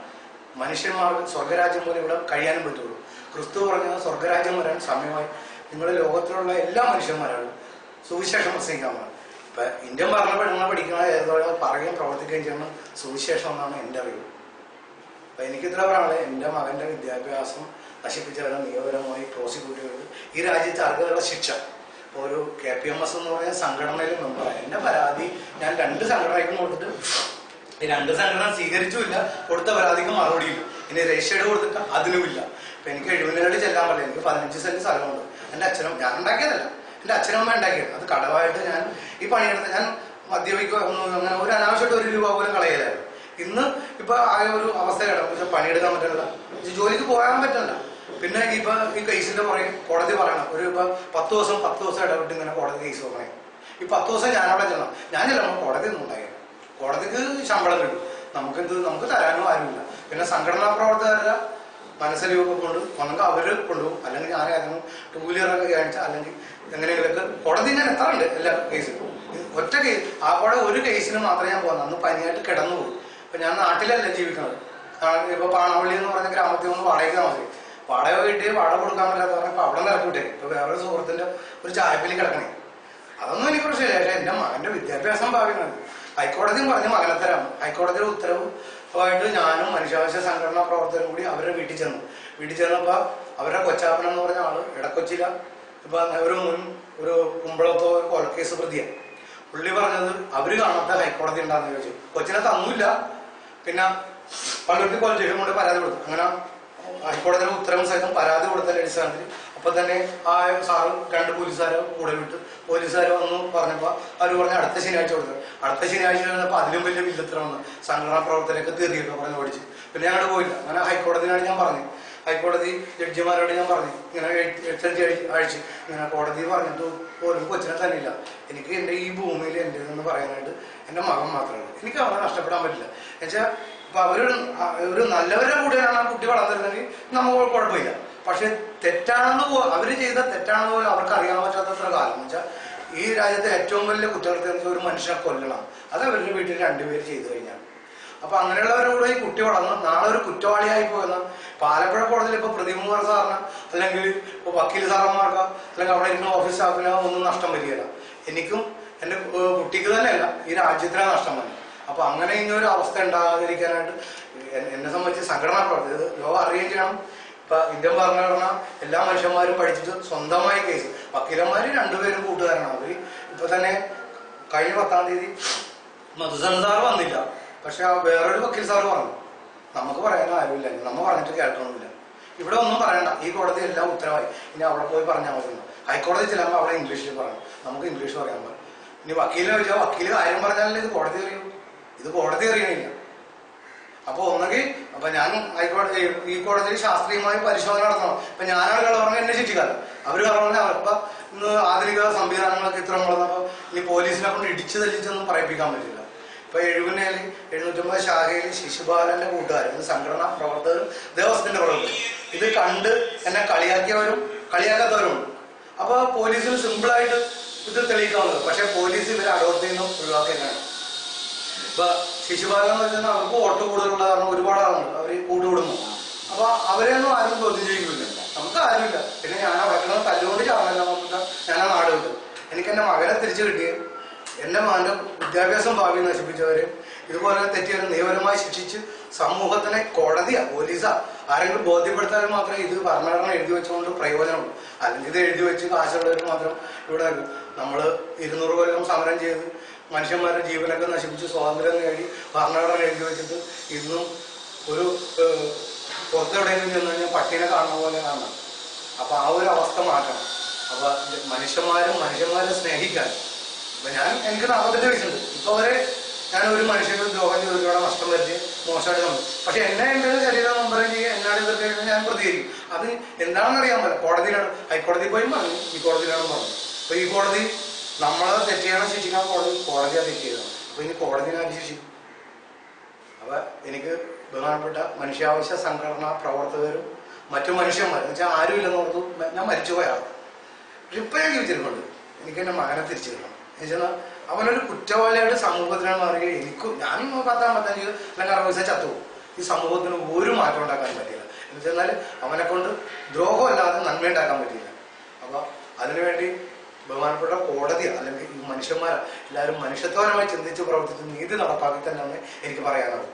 മനുഷ്യന്മാർക്ക് സ്വർഗരാജ്യം പോലെ ഇവിടെ കഴിയാനും പറ്റുള്ളൂ. ക്രിസ്തു പറഞ്ഞ സ്വർഗരാജ്യം വരാൻ സമയമായി. നിങ്ങൾ ലോകത്തിലുള്ള എല്ലാ മനുഷ്യന്മാരാണ് സുവിശേഷം പ്രസംഗിക്കാൻ ഇപ്പൊ ഇന്ത്യൻ ഭരണഘടന പഠിക്കുന്ന ഏതോടെ പറയുകയും പ്രവർത്തിക്കുകയും ചെയ്യണം സുവിശേഷം എന്നാണ് എന്റെ അറിവ്. അപ്പൊ എനിക്ക് ഇത്ര പറയാനുള്ളത് എന്റെ മകന്റെ വിദ്യാഭ്യാസം നശിപ്പിച്ചവരെ നിയമപരമായി പ്രോസിക്യൂട്ട് ചെയ്ത് ഈ രാജ്യത്ത് അർഹതയുള്ള ശിക്ഷ. ഒരു കെ പി എം എസ് എന്ന് പറയുന്ന സംഘടനയിൽ മെമ്പറാണ്. എന്റെ പരാതി ഞാൻ രണ്ട് സംഘടനയ്ക്കും കൊടുത്തിട്ട് ഈ രണ്ട് സംഘടന സ്വീകരിച്ചുമില്ല കൊടുത്ത പരാതിക്ക് മറുപടിയില്ല. ഇനി രജിസ്റ്റേഡ് കൊടുത്തിട്ട് അതിനുമില്ല. ഇപ്പൊ എനിക്ക് എഴുപതിനായിട്ട് ചെല്ലാൻ പറ്റില്ല. എനിക്ക് പതിനഞ്ച് സെന്റ് സ്ഥലമുണ്ട്. എന്റെ അച്ഛനും ഞാൻ ഉണ്ടാക്കിയതല്ല. എന്റെ അച്ഛനമ്മ ഉണ്ടാക്കിയത്. അത് കടവായിട്ട് ഞാൻ ഈ പണിയെടുത്ത് ഞാൻ മദ്യപിക്കുക ഒന്നും അങ്ങനെ ഒരു അനാവശ്യമായിട്ട് ഒരു രൂപ പോലും കളയലായിരുന്നു ഇന്ന് ഇപ്പൊ ആ ഒരു അവസ്ഥയാണ് പക്ഷെ പണിയെടുക്കാൻ പറ്റില്ല ജോലിക്ക് പോകാൻ പറ്റില്ല പിന്നെ ഇപ്പൊ ഈ കേസിന്റെ പുറകെ കോടതി പറയണം. ഒരു ഇപ്പൊ പത്ത് ദിവസം പത്ത് ദിവസം ഇടപെട്ട് ഇങ്ങനെ കോടതി കേസ് പറയും ഈ പത്ത് ദിവസം ഞാൻ അവിടെ ചെല്ലണം ഞാൻ ചെല്ലണം കോടതി ഒന്നും ഉണ്ടായില്ല. കോടതിക്ക് ശമ്പളം കിട്ടും. നമുക്കെന്ത് നമുക്ക് തരാനും ആരുമില്ല. പിന്നെ സംഘടനാ പ്രവർത്തകരുടെ മനസ്സിലൊക്കെ കൊണ്ട് ഒന്നെങ്കിൽ അവർ കൊണ്ടുപോകും. അല്ലെങ്കിൽ ഞാൻ ഏതെങ്കിലും ടൂ വീലറൊക്കെ അല്ലെങ്കിൽ എങ്ങനെയെങ്കിലൊക്കെ കോടതി ഞാൻ എത്താറുണ്ട് എല്ലാ കേസിലും. ഒറ്റ കേസ് ആ കൂടെ ഒരു കേസിന് മാത്രമേ ഞാൻ പോകുന്നത് അന്ന് പനിയായിട്ട് കിടന്നു പോകും അപ്പൊ ഞാൻ നാട്ടിലല്ല ജീവിക്കുന്നത്. ഇപ്പൊ പാണവള്ളി എന്ന് പറഞ്ഞ ഗ്രാമത്തിൽ നിന്ന് വാടക താമസിക്കും. വാടക കിട്ടി വാടക കൊടുക്കാൻ പറ്റാത്ത പറഞ്ഞപ്പോ അവിടെ നിരക്കൂട്ടെ ഇപ്പൊ വേറൊരു സുഹൃത്തിന്റെ ഒരു ചായപ്പിലി കിടക്കണേ. അതൊന്നും എനിക്ക് പ്രശ്നമില്ല. പക്ഷെ എന്റെ മകന്റെ വിദ്യാഭ്യാസം ഭാവിയാണ് ഹൈക്കോടതിയും പറഞ്ഞ മകനത്തരാണ് ഹൈക്കോടതിയുടെ ഉത്തരവ് ആയിട്ട് ഞാനും മനുഷ്യാവകാശ സംഘടനാ പ്രവർത്തകരും കൂടി അവരുടെ വീട്ടിൽ ചെന്നു. വീട്ടിൽ ചെന്നപ്പോ അവരുടെ കൊച്ചാപ്പൻ എന്ന് പറഞ്ഞ ആൾ ഇടക്കൊച്ചില ഇപ്പൊ ഒരു മുൻ ഒരു കുമ്പളത്തോ ഒരു കൊലക്കേസ് പ്രതിയാണ് പുള്ളി പറഞ്ഞത് അവർ കാണാത്ത ഹൈക്കോടതി ഉണ്ടാന്ന് ചോദിച്ചു. കൊച്ചിനെ തന്നില്ല. പിന്നെ പള്ളിക്ക് സ്റ്റേഷൻ കൊണ്ട് പരാതി കൊടുത്തു. അങ്ങനെ ഹൈക്കോടതിയുടെ ഉത്തരവ് സഹിതം പരാതി കൊടുത്തതിന്റെ അടിസ്ഥാനത്തിൽ അപ്പൊ തന്നെ ആ സാറ് രണ്ട് പോലീസുകാരെ കൂടെ വിട്ട് പോലീസുകാരെ വന്നു പറഞ്ഞപ്പോ അവർ പറഞ്ഞ അടുത്ത ശനിയാഴ്ച കൊടുത്തു അടുത്ത ശനിയാഴ്ച വന്നപ്പോ അതിലും വലിയ വില്ലത്തരം വന്ന് സംഘടനാ പ്രവർത്തനമൊക്കെ തീർന്നിരുന്നു പറഞ്ഞു ഓടിച്ചു. പിന്നെ ഞങ്ങൾ പോയില്ല. അങ്ങനെ ഹൈക്കോടതിനാണ് ഞാൻ പറഞ്ഞത്. ഹൈക്കോടതി ജഡ്ജിമാരോട് ഞാൻ പറഞ്ഞു. ഇങ്ങനെ എഴുത്തഞ്ച് ആഴ്ച. ഇങ്ങനെ കോടതി പറഞ്ഞിട്ട് പോലും കൊച്ചിനെ തന്നെയില്ല എനിക്ക് എന്റെ ഈ ഭൂമിയിൽ എന്റേതെന്ന് പറയാനായിട്ട് എന്റെ മകൻ മാത്രമാണ് എനിക്ക് അവനെ നഷ്ടപ്പെടാൻ പറ്റില്ല. എന്നുവെച്ചാൽ ഇപ്പൊ ഒരു നല്ലവരുടെ കൂടെയാണ് ആ കുട്ടി വളർന്നിരുന്നെങ്കിൽ നമുക്ക് കുഴപ്പമില്ല. പക്ഷെ തെറ്റാണെന്ന് പോ അവർ ചെയ്ത തെറ്റാണെന്ന് പോലും അവർക്ക് അറിയാൻ പറ്റാത്തത്ര കാലം. എന്ന് വെച്ചാൽ ഈ രാജ്യത്തെ ഏറ്റവും വലിയ കുറ്റകൃത്യം ഒരു മനുഷ്യനെ കൊല്ലണം. അത് അവരുടെ വീട്ടിൽ രണ്ടുപേര് ചെയ്തു കഴിഞ്ഞാൽ അപ്പൊ അങ്ങനെയുള്ളവരുടെ ഈ കുട്ടി വളർന്ന് നാളെ ഒരു കുറ്റവാളിയായി പോകുന്ന പാലപ്പുഴ കോടതിയിൽ ഇപ്പൊ പ്രതിമുഖർ സാറിന് അല്ലെങ്കിൽ ഇപ്പൊ വക്കീൽ സാറന്മാർക്ക് അല്ലെങ്കിൽ അവിടെ ഇരുന്ന ഓഫീസ് സ്റ്റാഫിനോ ഒന്നും നഷ്ടം വരികയില്ല. എനിക്കും എന്റെ കുട്ടിക്ക് തന്നെയല്ല ഈ രാജ്യത്തിനാ നഷ്ടം വന്നു അപ്പൊ അങ്ങനെ ഇങ്ങനെ ഒരു അവസ്ഥ ഉണ്ടാകാതിരിക്കാനായിട്ട് എന്നെ സംബന്ധിച്ച് സംഘടനാ പ്രവർത്തി ഇത് ലോകം അറിയുകയും ചെയ്യണം. ഇപ്പൊ ഇന്ത്യ പറഞ്ഞു പറഞ്ഞാൽ എല്ലാ മനുഷ്യന്മാരും പഠിച്ചിട്ട് സ്വന്തമായി കേസ്. വക്കീലന്മാര് രണ്ടുപേരും കൂട്ടുകാരാണ്. അവർ ഇപ്പൊ തന്നെ കഴിഞ്ഞ പത്താം തീയതി മധുസൻ വന്നില്ല. പക്ഷെ ആ വേറൊരു വക്കീൽ സാർ പറഞ്ഞു. നമുക്ക് പറയാൻ ആരുമില്ല. നമ്മ പറഞ്ഞിട്ട് കേൾക്കണമില്ല ഇവിടെ ഒന്നും പറയണ്ട. ഈ കോടതി എല്ലാം ഉത്തരവായി. ഇനി അവിടെ പോയി പറഞ്ഞാൽ മതി. ഹൈക്കോടതി ചെല്ലുമ്പോൾ അവിടെ ഇംഗ്ലീഷിൽ പറയണം നമുക്ക് ഇംഗ്ലീഷ് പറയാൻ പറ്റും ഇനി വക്കീലിനെ ചോദിച്ചാൽ വക്കീൽ കാര്യം പറഞ്ഞാലേ ഇത് കോടതി അറിയൂ? ഇത് കോടതി അറിയണില്ല. അപ്പൊ ഒന്നെങ്കിൽ അപ്പൊ ഞാൻ ഹൈക്കോടതി ഈ കോടതിയിൽ ശാസ്ത്രീയമായി പരിശോധന നടത്തണം. ഇപ്പൊ ഞാനാണ് കളവറങ്ങ എന്നെ ശിക്ഷിക്കാറ്. അവർ പറഞ്ഞു അവർക്ക് ഇന്ന് ആധുനിക സംവിധാനങ്ങളൊക്കെ ഇത്ര വളർന്നപ്പോ ഇനി പോലീസിനെ കൊണ്ട് ഇടിച്ചു തെളിച്ചൊന്നും പറയിപ്പിക്കാൻ പറ്റില്ല. ഇപ്പൊ എഴുപനേൽ എഴുന്നൂറ്റമ്പത് ശാഖയിൽ ശിശുപാലന്റെ കൂട്ടുകാരും സംഘടനാ പ്രവർത്തകരും ദേവസ്വത്തിന്റെ പ്രവർത്തകരും. ഇത് കണ്ട് എന്നെ കളിയാക്കിയവരും കളിയാക്കാത്തവരും. അപ്പൊ പോലീസിന് സിമ്പിളായിട്ട് ഇത് തെളിയിക്കാവുന്നത് പക്ഷെ പോലീസ് ഇവരെ അഡോപ്റ്റ് ചെയ്യുന്ന ഒഴിവാക്കിയാണ് ഇപ്പൊ ശിശുപാലം എന്ന് വെച്ചാൽ അവർക്ക് വോട്ട് കൂടുതലുള്ള കാരണം ഒരുപാട് ആളുണ്ട്. അവർ കൂട്ടുകൂടുന്നു അപ്പൊ അവരെയൊന്നും ആരും ചെയ്യില്ല നമുക്ക് ആരുമില്ല. പിന്നെ ഞാൻ ആ അവിടെ തല്ലുകൊണ്ട് ചാവല്ല നോക്കിട്ട് ഞാൻ നാട് വിട്ടു എനിക്ക് എന്റെ മകനെ തിരിച്ചു കിട്ടിയ. എന്റെ മകന്റെ വിദ്യാഭ്യാസം ഭാവി നശിപ്പിച്ചവര്. ഇതുപോലെ തെറ്റിയവരെ നിയമപരമായി ശിക്ഷിച്ച് സമൂഹത്തിനെ കോടതിയാ പോലീസാ. ആരെങ്കിലും ബോധ്യപ്പെടുത്താൻ മാത്രമേ ഇത് ഭരണഘടന എഴുതി വെച്ചുകൊണ്ട് പ്രയോജനമുള്ളൂ. അല്ലെങ്കിൽ ഇത് എഴുതി വെച്ച് കാശുള്ളവർക്ക് മാത്രം ഇവിടെ നമ്മൾ ഇരുന്നൂറ് കൊല്ലം സമരം ചെയ്ത് മനുഷ്യന്മാരുടെ ജീവനൊക്കെ നശിപ്പിച്ച് സ്വാതന്ത്ര്യം നേടി ഭരണഘടന എഴുതി വെച്ചിട്ട് ഇന്നും ഒരു പുറത്തെവിടെയെങ്കിലും ചെന്ന് കഴിഞ്ഞാൽ പട്ടീനെ കാണുന്ന പോലെ കാണണം. അപ്പൊ ആ ഒരു അവസ്ഥ മാറ്റണം. അപ്പൊ മനുഷ്യന്മാരും മനുഷ്യന്മാരെ സ്നേഹിക്കാൻ. അപ്പൊ ഞാൻ എനിക്ക് നാൽപ്പത്തെട്ട് വയസ്സുണ്ട്. ഇപ്പൊ വരെ ഞാൻ ഒരു മനുഷ്യനും ദ്രോഹം ചെയ്തിട്ടുള്ള നഷ്ടം വരുത്തി മോശമായിട്ട് നമ്മൾ പക്ഷെ എന്നെ എന്റെ ശരീരം നമ്പരം ചെയ്യുക എന്നാണ് ഇതൊക്കെ ഞാൻ പ്രതികരിക്കും. അത് എന്താണെന്ന് അറിയാൻ പറ്റില്ല. കോടതിയിലാണ് ഹൈക്കോടതി പോയി പറഞ്ഞു ഈ കോടതിയിലാണ് പറഞ്ഞു അപ്പൊ ഈ കോടതി നമ്മളെ തെറ്റിയാണ് ശിക്ഷിക്കാൻ കോടതി കോടതിയാണ് തെറ്റ് ചെയ്തത് അപ്പൊ ഇനി കോടതി ശിക്ഷിക്കും അപ്പൊ എനിക്ക് ബഹുമാനപ്പെട്ട മനുഷ്യാവശ്യ സംഘടനാ പ്രവർത്തകരും മറ്റു മനുഷ്യന്മാർ എന്ന് വെച്ചാൽ ആരും ഇല്ലെന്ന് ഓർത്തു ഞാൻ മരിച്ചുപോയാണ് ഇപ്പോഴേ ഞാൻ എനിക്ക് എന്റെ മകനെ തിരിച്ചു കിട്ടണം. എന്നുവെച്ചാൽ അവനൊരു കുറ്റവാളിയായിട്ട് സമൂഹത്തിനാണ് പറയുക എനിക്കും ഞാൻ പത്താം പത്തഞ്ച് അല്ലെങ്കിൽ അറുപത് വയസ്സാ ചത്തുപോകും. ഈ സമൂഹത്തിന് ഒരു മാറ്റം ഉണ്ടാക്കാൻ പറ്റില്ല എന്ന് വെച്ചാൽ അവനെ കൊണ്ട് ദ്രോഹമല്ലാതെ നന്മ ഉണ്ടാക്കാൻ പറ്റില്ല അപ്പൊ അതിനുവേണ്ടി ബഹുമാനപ്പെട്ട കോടതി അല്ലെങ്കിൽ മനുഷ്യന്മാരാണ് എല്ലാവരും മനുഷ്യത്വപരമായി ചിന്തിച്ച് പ്രവർത്തിച്ച് നീതി നടപ്പാക്കി തന്നെയാണ് എനിക്ക് പറയാനുള്ളത്.